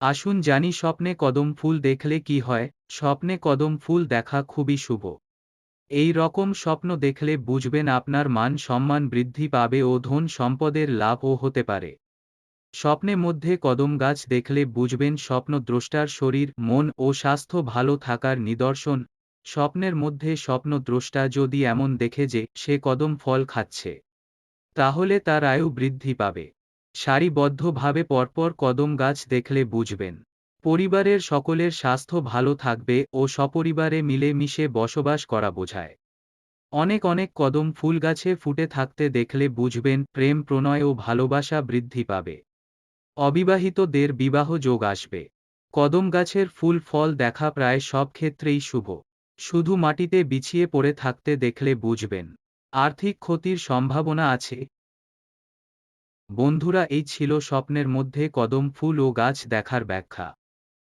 আসুন জানি স্বপ্নে কদম ফুল দেখলে কি হয়, স্বপ্নে কদম ফুল দেখা খুবই শুভ। এই রকম স্বপ্ন দেখলে বুঝবেন আপনার মান সম্মান বৃদ্ধি পাবে ও ধন সম্পদের লাভও হতে পারে। স্বপ্নে মধ্যে কদম গাছ দেখলে বুঝবেন স্বপ্ন দ্রষ্টার শরীর, মন ও স্বাস্থ্য ভালো থাকার নিদর্শন। স্বপ্নের মধ্যে স্বপ্ন দ্রষ্টা যদি এমন দেখে যে সে কদম ফল খাচ্ছে, তাহলে তার আয়ু বৃদ্ধি পাবে। সারিবদ্ধভাবে পরপর কদম গাছ দেখলে বুঝবেন। পরিবারের সকলের স্বাস্থ্য ভালো থাকবে ও সপরিবারে মিলেমিশে বসবাস করা বোঝায়। অনেক অনেক কদম ফুল গাছে ফুটে থাকতে দেখলে বুঝবেন প্রেম, প্রণয় ও ভালোবাসা বৃদ্ধি পাবে। অবিবাহিতদের বিবাহ যোগ আসবে। কদম গাছের ফুল, ফল দেখা প্রায় সব ক্ষেত্রেই শুভ। শুধু মাটিতে বিছিয়ে পড়ে থাকতে দেখলে বুঝবেন। আর্থিক ক্ষতির সম্ভাবনা আছে বন্ধুরা এই ছিল স্বপ্নের মধ্যে কদম ফুল ও গাছ দেখার ব্যাখ্যা।